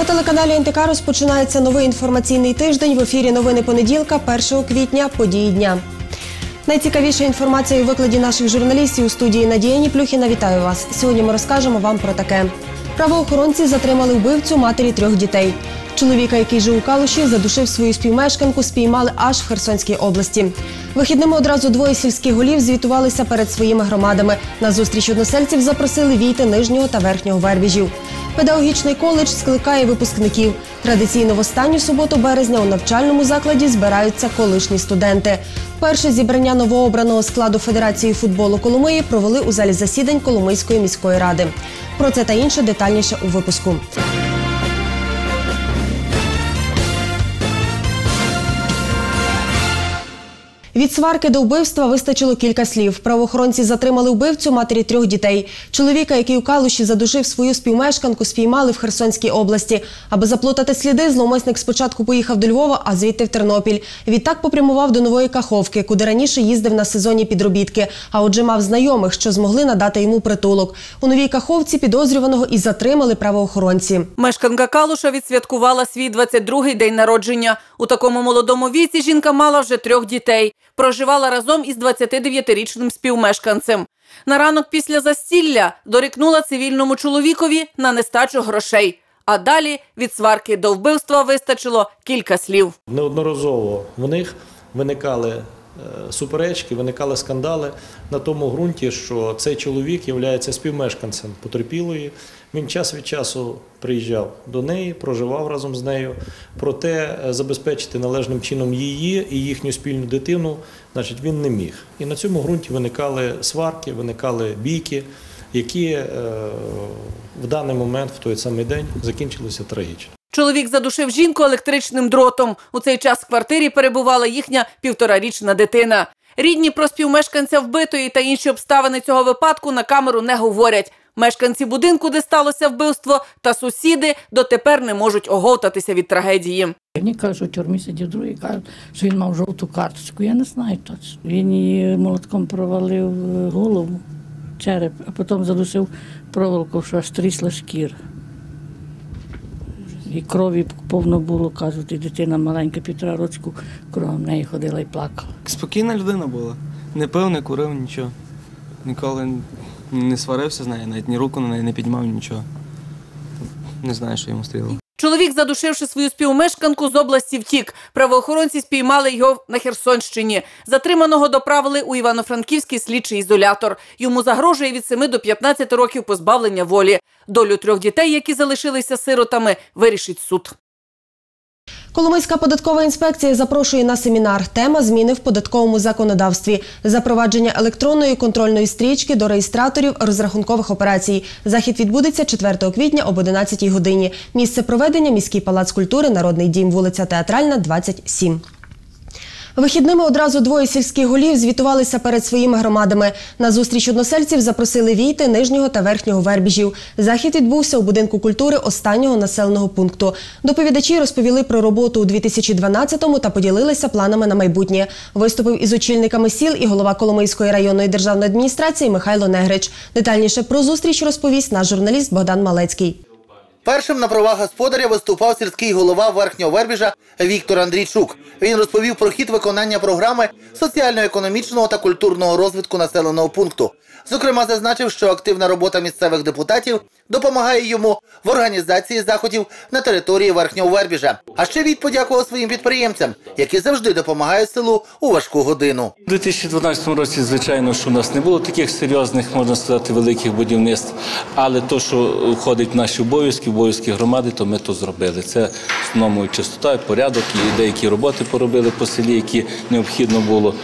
На телеканалі НТК розпочинається новий інформаційний тиждень. В ефірі новини понеділка, 1 квітня, події дня. Найцікавіша інформація у викладі наших журналістів у студії Надія Ніплюхіна. Вітаю вас. Сьогодні ми розкажемо вам про таке. Правоохоронці затримали вбивцю матері трьох дітей. Чоловіка, який жив у Калуші, задушив свою співмешканку, спіймали аж в Херсонській області. Вихідними одразу двоє сільських голів звітувалися перед своїми громадами. На зустріч односельців запросили війти нижнього та верхнього вербіжів. Педагогічний коледж скликає випускників. Традиційно в останню суботу березня у навчальному закладі збираються колишні студенти. Перше зібрання новообраного складу Федерації футболу Коломиї провели у залі засідань Коломийської міської ради. Про це та інше детальніше у випуску. Від сварки до вбивства вистачило кілька слів. Правоохоронці затримали вбивцю матері трьох дітей. Чоловіка, який у Калуші задушив свою співмешканку, спіймали в Херсонській області. Аби заплутати сліди, зловмисник спочатку поїхав до Львова, а звідти в Тернопіль. Відтак попрямував до Нової Каховки, куди раніше їздив на сезонні підробітки. А отже, мав знайомих, що змогли надати йому притулок. У Новій Каховці підозрюваного і затримали правоохоронці. Мешканка Калуша відсвяткувала свій 22-й день народження. У такому молодому віці жінка мала вже трьох дітей. Проживала разом із 29-річним співмешканцем. На ранок після застілля дорікнула цивільному чоловікові на нестачу грошей. А далі від сварки до вбивства вистачило кілька слів. Неодноразово в них виникали суперечки, виникали скандали на тому ґрунті, що цей чоловік є співмешканцем потерпілої. Він час від часу приїжджав до неї, проживав разом з нею. Проте е, забезпечити належним чином її і їхню спільну дитину, значить, він не міг. І на цьому ґрунті виникали сварки, виникали бійки, які е, в даний момент, в той самий день, закінчилися трагічно. Чоловік задушив жінку електричним дротом. У цей час в квартирі перебувала їхня півторарічна дитина. Рідні про співмешканця вбитої та інші обставини цього випадку на камеру не говорять. Мешканці будинку, де сталося вбивство, та сусіди дотепер не можуть оговтатися від трагедії. Одні кажуть, що в тюрмі сидів, другі кажуть, що він мав жовту карточку. Я не знаю точно. Він її молотком провалив голову, череп, а потім задушив проволоку, що аж трісла шкіра. І крові повно було, кажуть, і дитина маленька, півтора рочку, кров в неї ходила і плакала. Спокійна людина була. Не пив, не курив, нічого. Ніколи не сварився з нею, навіть ні руку на неї не піднімав, нічого. Не знаю, що йому стріло. Чоловік, задушивши свою співмешканку з області, втік. Правоохоронці спіймали його на Херсонщині. Затриманого доправили у Івано-Франківський слідчий ізолятор. Йому загрожує від 7 до 15 років позбавлення волі. Долю трьох дітей, які залишилися сиротами, вирішить суд. Коломийська податкова інспекція запрошує на семінар. Тема зміни в податковому законодавстві, запровадження електронної контрольної стрічки до реєстраторів розрахункових операцій. Захід відбудеться 4 квітня об 11 годині. Місце проведення міський палац культури, народний дім, вулиця Театральна, 27. Вихідними одразу двоє сільських голів звітувалися перед своїми громадами. На зустріч односельців запросили війти нижнього та верхнього вербіжів. Захід відбувся у будинку культури останнього населеного пункту. Доповідачі розповіли про роботу у 2012-му та поділилися планами на майбутнє. Виступив із очільниками сіл і голова Коломийської районної державної адміністрації Михайло Негрич. Детальніше про зустріч розповість наш журналіст Богдан Малецький. Першим на правах господаря виступав сільський голова верхнього вербіжа Віктор Андрійчук. Він розповів про хід виконання програми соціально-економічного та культурного розвитку населеного пункту. Зокрема, зазначив, що активна робота місцевих депутатів допомагає йому в організації заходів на території верхнього вербіжа. А ще від подякував своїм підприємцям, які завжди допомагають селу у важку годину. У 2012 році, звичайно, що у нас не було таких серйозних, можна сказати, великих будівництв. Але то, що входить в наші обов'язки, обов'язки громади, то ми то зробили. Це в основному і чистота, порядок, і деякі роботи поробили по селі, які необхідно було.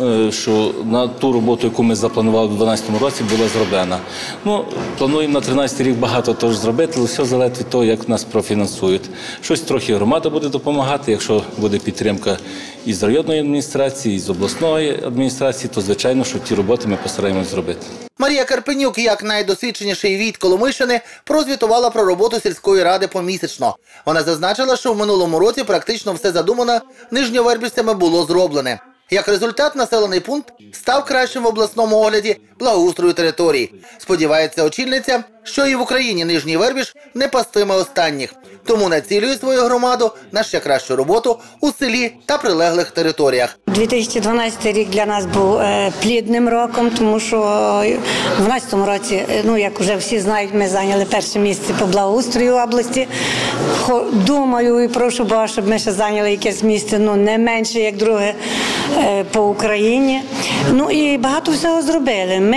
Е, що на ту роботу, яку ми запланували в 12 2013 році була зроблена. Ну, Плануємо на 2013 рік багато теж зробити, але все залежить від того, як нас профінансують. Щось трохи громада буде допомагати. Якщо буде підтримка із районної адміністрації, і з обласної адміністрації, то звичайно, що ті роботи ми постараємося зробити. Марія Карпенюк, як найдосвідченіший від Коломишини, прозвітувала про роботу сільської ради помісячно. Вона зазначила, що в минулому році практично все задумане нижньовербівцями було зроблене. Як результат, населений пункт став кращим в обласному огляді благоустрою території. Сподівається очільниця, що і в Україні нижній вербіж не пастиме останніх, тому націлює свою громаду на ще кращу роботу у селі та прилеглих територіях. 2012 рік для нас був е, плідним роком, тому що в 2012 році, е, ну як вже всі знають, ми зайняли перше місце по благоустрою області. Думаю і прошу Бога, щоб ми ще зайняли якесь місце, ну не менше, як друге е, по Україні. Ну і багато всього зробили. Ми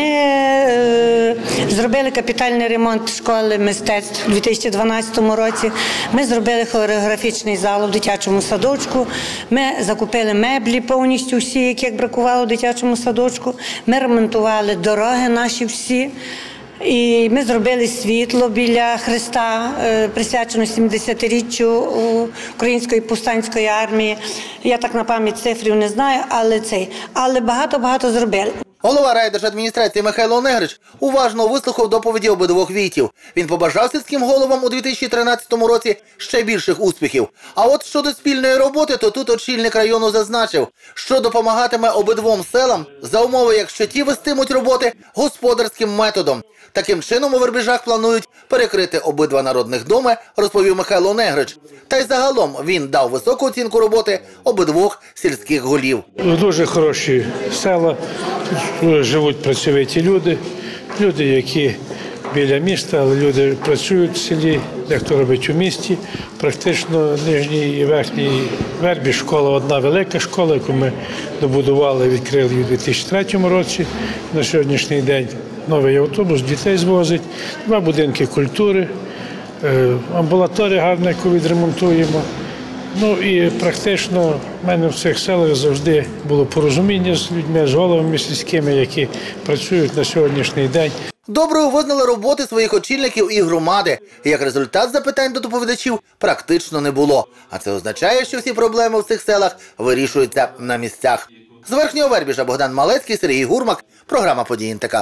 зробили капітальний ремонт школи мистецтв у 2012 році. Ми зробили хореографічний зал у дитячому садочку. Ми закупили меблі повністю всі, яких бракувало в дитячому садочку. Ми ремонтували дороги наші всі. І ми зробили світло біля Христа, е, присвячено 70-річчю Української повстанської армії. Я так на пам'ять цифрів не знаю, але цей, але багато-багато зробили. Голова райдержадміністрації Михайло Негрич уважно вислухав доповіді обидвох війтів. Він побажав сільським головам у 2013 році ще більших успіхів. А от щодо спільної роботи, то тут очільник району зазначив, що допомагатиме обидвом селам за умови, якщо ті вестимуть роботи господарським методом. Таким чином у Вербіжах планують перекрити обидва народних доми, розповів Михайло Негрич. Та й загалом він дав високу оцінку роботи обидвох сільських голів. Дуже хороші села, живуть працьовиті люди, люди, які біля міста, але люди працюють в селі, дехто робить у місті. Практично нижній і верхній вербі школа одна велика школа, яку ми добудували, відкрили у 2003 році. На сьогоднішній день новий автобус дітей звозить, два будинки культури, е, амбулаторія гарна, яку відремонтуємо. Ну і практично в мене в цих селах завжди було порозуміння з людьми, з головами сільськими, які працюють на сьогоднішній день. Доброю визнали роботи своїх очільників і громади. Як результат запитань до доповідачів практично не було. А це означає, що всі проблеми в цих селах вирішуються на місцях. З верхнього вербіжа Богдан Малецький, Сергій Гурмак. Програма «Події НТК».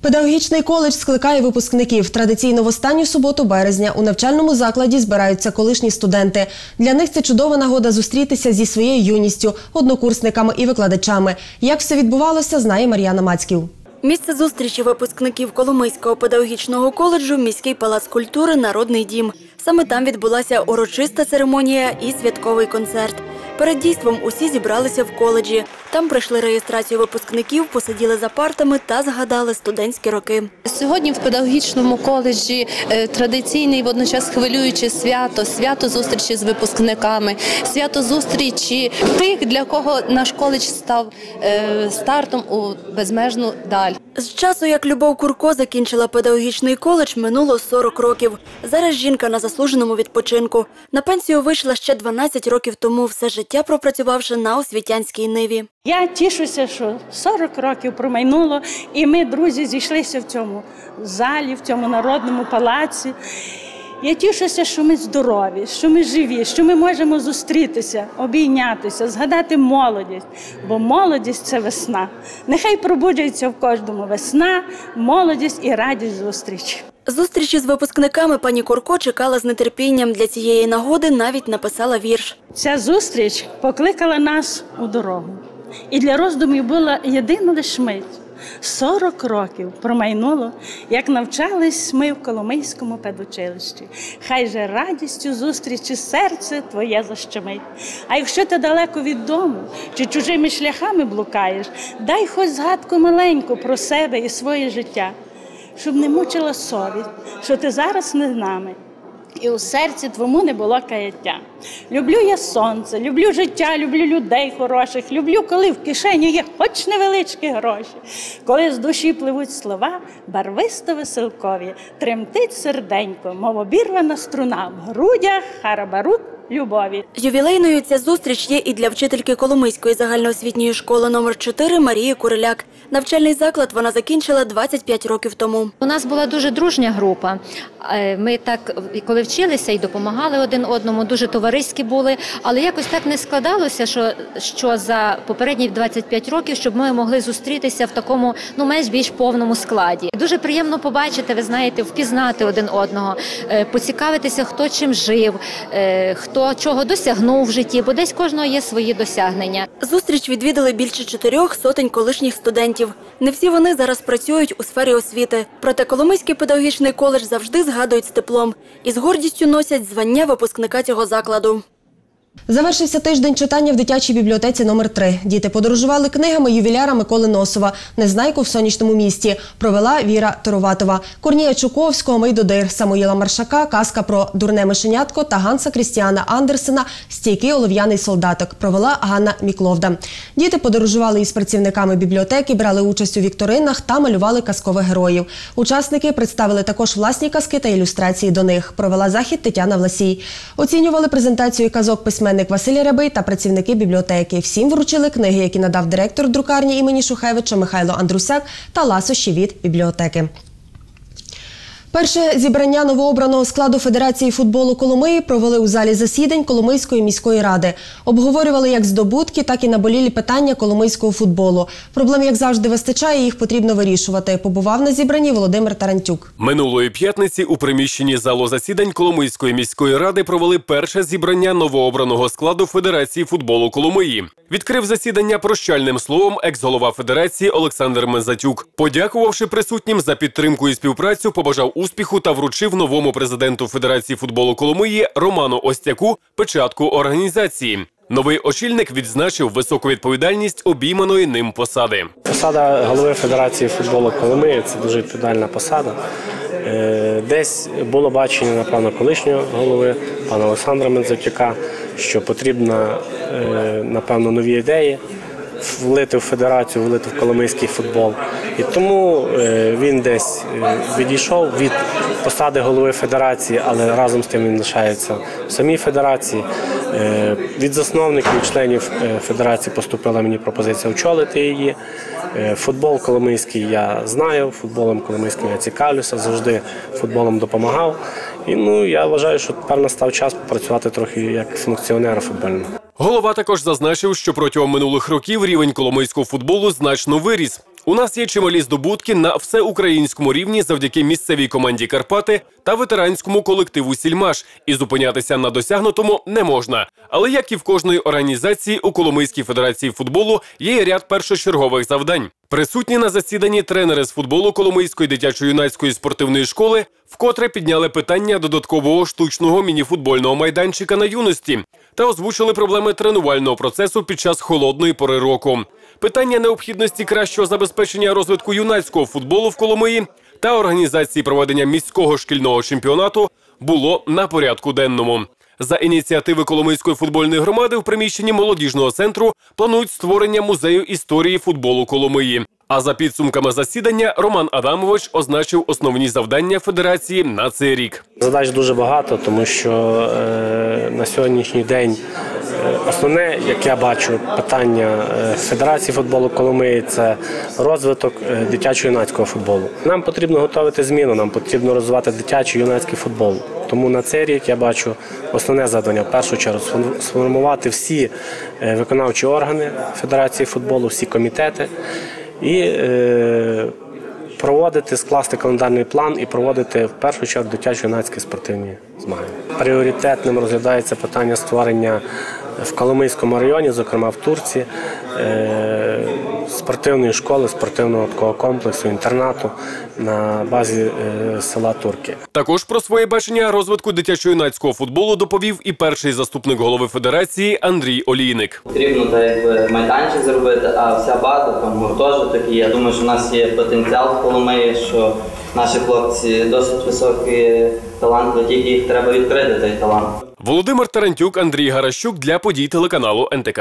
Педагогічний коледж скликає випускників. Традиційно в останню суботу березня у навчальному закладі збираються колишні студенти. Для них це чудова нагода зустрітися зі своєю юністю, однокурсниками і викладачами. Як все відбувалося, знає Мар'яна Мацьків. Місце зустрічі випускників Коломийського педагогічного коледжу міський палац культури Народний дім. Саме там відбулася урочиста церемонія і святковий концерт. Перед дійством усі зібралися в коледжі. Там пройшли реєстрацію випускників, посиділи за партами та згадали студентські роки. Сьогодні в педагогічному коледжі е, традиційне і водночас хвилююче свято, свято зустрічі з випускниками, свято зустрічі тих, для кого наш коледж став е, стартом у безмежну даль. З часу, як Любов Курко закінчила педагогічний коледж, минуло 40 років. Зараз жінка на заслуженому відпочинку. На пенсію вийшла ще 12 років тому, все життя пропрацювавши на освітянській ниві. Я тішуся, що 40 років промайнуло, і ми, друзі, зійшлися в цьому залі, в цьому народному палаці. Я тішуся, що ми здорові, що ми живі, що ми можемо зустрітися, обійнятися, згадати молодість, бо молодість це весна. Нехай пробуджується в кожному весна, молодість і радість зустрічі. Зустрічі з випускниками пані Курко чекала з нетерпінням. Для цієї нагоди навіть написала вірш. Ця зустріч покликала нас у дорогу. І для роздумів була єдина лиш мить. 40 років промайнуло, як навчались ми в Коломийському педучилищі. Хай же радістю зустрічі серце твоє защемить. А якщо ти далеко від дому чи чужими шляхами блукаєш, дай хоч згадку маленьку про себе і своє життя, щоб не мучила совість, що ти зараз не з нами і у серці твому не було каяття. Люблю я сонце, люблю життя, люблю людей хороших, люблю, коли в кишені є хоч невеличкі гроші, коли з душі пливуть слова, барвисто веселкові, тремтить серденько, мов обірвана струна в грудях харабарут любові. Ювілейною ця зустріч є і для вчительки Коломийської загальноосвітньої школи номер 4 Марії Куриляк. Навчальний заклад вона закінчила 25 років тому. У нас була дуже дружня група. Е, Ми так, коли вчилися і допомагали один одному, дуже товариські були. Але якось так не складалося, що, що за попередні 25 років, щоб ми могли зустрітися в такому ну менш більш повному складі. Дуже приємно побачити, ви знаєте, впізнати один одного, е, поцікавитися, хто чим жив, е, хто чого досягнув в житті, бо десь кожного є свої досягнення. Зустріч відвідали більше чотирьох сотень колишніх студентів. Не всі вони зараз працюють у сфері освіти. Проте Коломийський педагогічний коледж завжди згадують з теплом і з гордістю носять звання випускника цього закладу. Завершився тиждень читання в дитячій бібліотеці номер 3 Діти подорожували книгами ювіляра Миколи Носова «Незнайку в сонячному місті. Провела Віра Тороватова. Корнія Чуковського Мейдодир, Самуїла Маршака, казка про дурне мишенятко та Ганса Крістіана Андерсена Стійкий олов'яний солдаток. Провела Ганна Мікловда. Діти подорожували із працівниками бібліотеки, брали участь у вікторинах та малювали казкових героїв. Учасники представили також власні казки та ілюстрації до них. Провела захід Тетяна Власій. Оцінювали презентацію казок письменник Василь Рябий та працівники бібліотеки. Всім вручили книги, які надав директор друкарні імені Шухевича Михайло Андрусяк та ласощі від бібліотеки. Перше зібрання новообраного складу Федерації футболу Коломиї провели у залі засідань Коломийської міської ради. Обговорювали як здобутки, так і наболілі питання коломийського футболу. Проблем, як завжди, вистачає, їх потрібно вирішувати. Побував на зібранні Володимир Тарантюк. Минулої п'ятниці у приміщенні залу засідань Коломийської міської ради провели перше зібрання новообраного складу Федерації футболу Коломиї. Відкрив засідання прощальним словом екс-голова федерації Олександр Мезатюк. Подякувавши присутнім за підтримку і співпрацю, побажав успіху та вручив новому президенту Федерації футболу Коломиї Роману Остяку печатку організації. Новий очільник відзначив високу відповідальність обійманої ним посади. Посада голови Федерації футболу Коломиї це дуже відповідальна посада. Е, Десь було бачення, напевно, колишнього голови пана Олександра Мензатюка, що потрібно, е, напевно, нові ідеї влити в федерацію, влити в коломийський футбол. І тому е, він десь е, відійшов від посади голови федерації, але разом з тим він лишається в самій федерації. Е, Від засновників членів федерації поступила мені пропозиція очолити її. Футбол коломийський я знаю, футболом коломийським я цікавлюся, завжди футболом допомагав. І ну я вважаю, що тепер настав час попрацювати трохи як функціонера футбольного. Голова також зазначив, що протягом минулих років рівень коломийського футболу значно виріс. У нас є чималі здобутки на всеукраїнському рівні завдяки місцевій команді Карпати та ветеранському колективу Сільмаш. І зупинятися на досягнутому не можна. Але як і в кожної організації, у Коломийській федерації футболу є ряд першочергових завдань. Присутні на засіданні тренери з футболу Коломийської дитячо-юнацької спортивної школи вкотре підняли питання додаткового штучного мініфутбольного майданчика на юності та озвучили проблеми тренувального процесу під час холодної пори року. Питання необхідності кращого забезпечення розвитку юнацького футболу в Коломиї та організації проведення міського шкільного чемпіонату було на порядку денному. За ініціативи Коломийської футбольної громади в приміщенні молодіжного центру планують створення музею історії футболу Коломиї. А за підсумками засідання Роман Адамович означив основні завдання федерації на цей рік. Задач дуже багато, тому що е, на сьогоднішній день е, основне, як я бачу, питання е, Федерації футболу Коломиї це розвиток дитячо-юнацького футболу. Нам потрібно готувати зміну, нам потрібно розвивати дитячий юнацький футбол. Тому на цей рік я бачу основне завдання в першу чергу сформувати всі е, виконавчі органи Федерації футболу, всі комітети і е, проводити, скласти календарний план і проводити в першу чергу дитячо-юнацькі спортивні змагання. Пріоритетним розглядається питання створення в Коломийському районі, зокрема в Турці, е, спортивної школи, спортивного такого комплексу, інтернату на базі е, села Турки. Також про своє бачення розвитку дитячо-юнацького футболу доповів і перший заступник голови федерації Андрій Олійник. Потрібно так якби майданчик зробити, а вся база, там гуртожиток. І я думаю, що в нас є потенціал в Коломиї, що наші хлопці досить високі таланти, тільки їх треба відкрити той талант. Володимир Тарантюк, Андрій Гаращук для подій телеканалу НТК.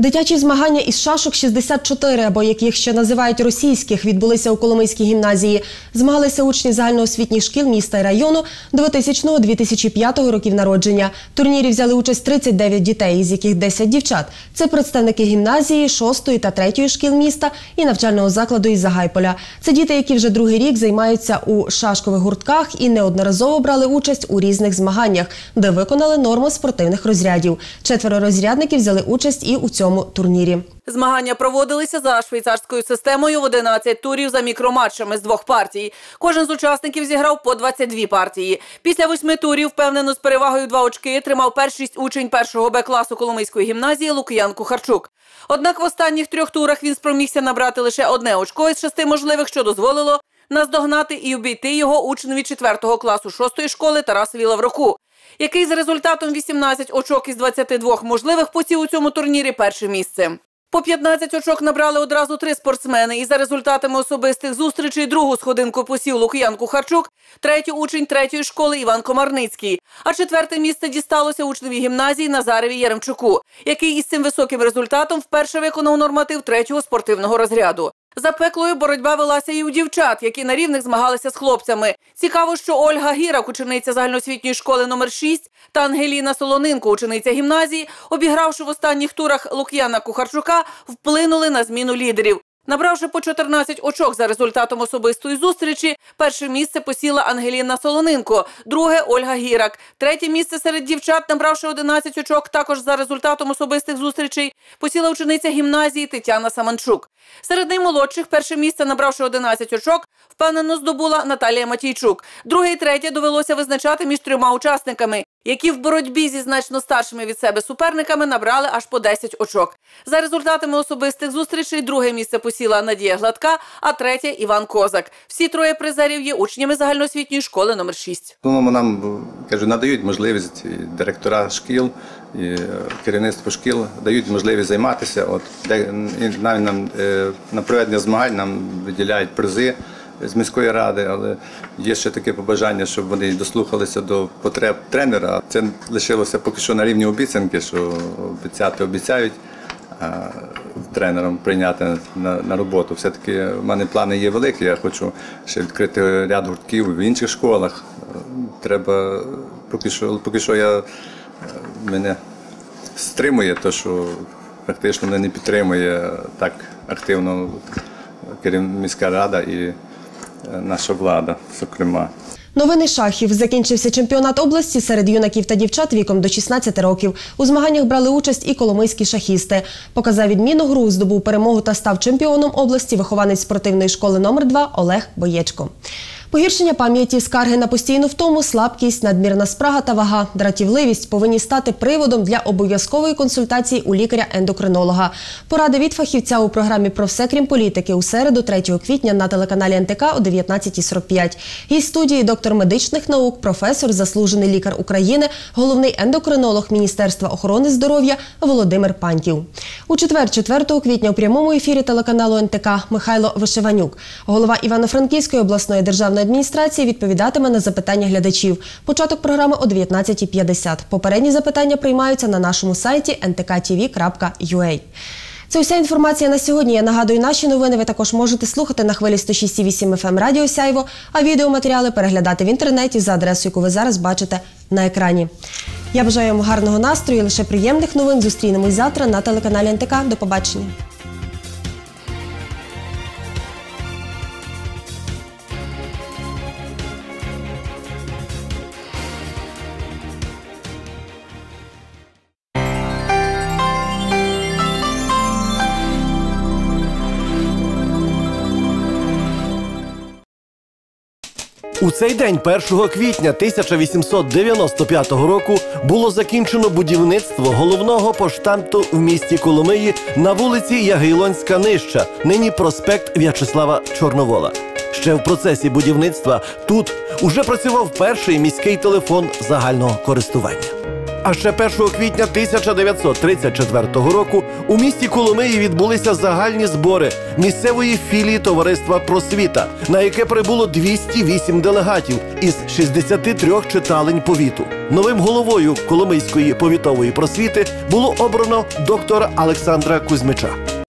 Дитячі змагання із шашок 64, або як їх ще називають російських, відбулися у Коломийській гімназії. Змагалися учні загальноосвітніх шкіл міста і району 2000-2005 років народження. Турнірі взяли участь 39 дітей, із яких 10 дівчат. Це представники гімназії, 6 та 3 шкіл міста і навчального закладу із Загайполя. Це діти, які вже другий рік займаються у шашкових гуртках і неодноразово брали участь у різних змаганнях, де виконали норму спортивних розрядів. Четверо розрядників взяли участь і у цьому цьому турнірі. Змагання проводилися за швейцарською системою в 11 турів за мікроматчами з двох партій. Кожен з учасників зіграв по 22 партії. Після восьми турів, впевнено з перевагою два очки, тримав першість учень першого Б-класу Коломийської гімназії Лук'ян Кухарчук. Однак в останніх трьох турах він спромігся набрати лише одне очко із шести можливих, що дозволило наздогнати і обійти його учневі четвертого класу шостої школи Тарасові Лавроку, який з результатом 18 очок із 22 можливих посів у цьому турнірі перше місце. По 15 очок набрали одразу три спортсмени, і за результатами особистих зустрічей другу сходинку посів Лук'ян Кухарчук, третю учень третьої школи Іван Комарницький. А четверте місце дісталося учневі гімназії Назареві Яремчуку, який із цим високим результатом вперше виконав норматив третього спортивного розряду. Запеклою боротьба велася і у дівчат, які на рівних змагалися з хлопцями. Цікаво, що Ольга Гірак, учениця загальноосвітньої школи номер 6 та Ангеліна Солонинко, учениця гімназії, обігравши в останніх турах Лук'яна Кухарчука, вплинули на зміну лідерів. Набравши по 14 очок за результатом особистої зустрічі, перше місце посіла Ангеліна Солонинко, друге Ольга Гірак, третє місце серед дівчат, набравши 11 очок, також за результатом особистих зустрічей, посіла учениця гімназії Тетяна Саманчук. Серед наймолодших перше місце, набравши 11 очок, впевнено здобула Наталія Матійчук. Друге і третє довелося визначати між трьома учасниками, які в боротьбі зі значно старшими від себе суперниками набрали аж по 10 очок. За результатами особистих зустрічей друге місце посіла Надія Гладка, а третє Іван Козак. Всі троє призерів є учнями загальноосвітньої школи номер 6. Тому нам кажу, надають можливість директора шкіл, і е, керівництво шкіл дають можливість займатися. От де навіть нам е, на проведення змагань нам виділяють призи з міської ради, але є ще таке побажання, щоб вони дослухалися до потреб тренера. Це лишилося поки що на рівні обіцянки, що обіцяти обіцяють. Тренером прийняти на, на роботу. Все-таки в мене плани є великі. Я хочу ще відкрити ряд гуртків в інших школах. Треба поки що, поки що я мене стримує, те, що практично мене не підтримує так активно міська рада і наша влада, зокрема. Новини шахів закінчився чемпіонат області серед юнаків та дівчат віком до 16 років. У змаганнях брали участь і коломийські шахісти. Показав відмінну гру, здобув перемогу та став чемпіоном області вихованець спортивної школи номер 2 Олег Боєчко. Погіршення пам'яті, скарги на постійну втому, слабкість, надмірна спрага та вага, дратівливість повинні стати приводом для обов'язкової консультації у лікаря-ендокринолога. Поради від фахівця у програмі про все крім політики у середу 3 квітня на телеканалі НТК о 19.45. Гість студії доктор медичних наук, професор, заслужений лікар України, головний ендокринолог Міністерства охорони здоров'я Володимир Паньків. У четвер, 4 квітня у прямому ефірі телеканалу НТК Михайло Вишиванюк, голова Івано-Франківської обласної державної адміністрації, відповідатиме на запитання глядачів. Початок програми о 19.50. Попередні запитання приймаються на нашому сайті ntkTV.ua. Це вся інформація на сьогодні. Я нагадую, наші новини ви також можете слухати на хвилі 106,8 FM Радіо Сяйво, а відеоматеріали переглядати в інтернеті за адресою, яку ви зараз бачите на екрані. Я бажаю вам гарного настрою, і лише приємних новин. Зустрінемось завтра на телеканалі НТК. До побачення. У цей день, 1 квітня 1895 року, було закінчено будівництво головного поштамту в місті Коломиї на вулиці Ягайлонська Нижча, нині проспект В'ячеслава Чорновола. Ще в процесі будівництва тут уже працював перший міський телефон загального користування. А ще 1 квітня 1934 року у місті Коломиї відбулися загальні збори місцевої філії товариства Просвіта, на яке прибуло 208 делегатів із 63 читалень повіту. Новим головою Коломийської повітової просвіти було обрано доктора Олександра Кузьмича.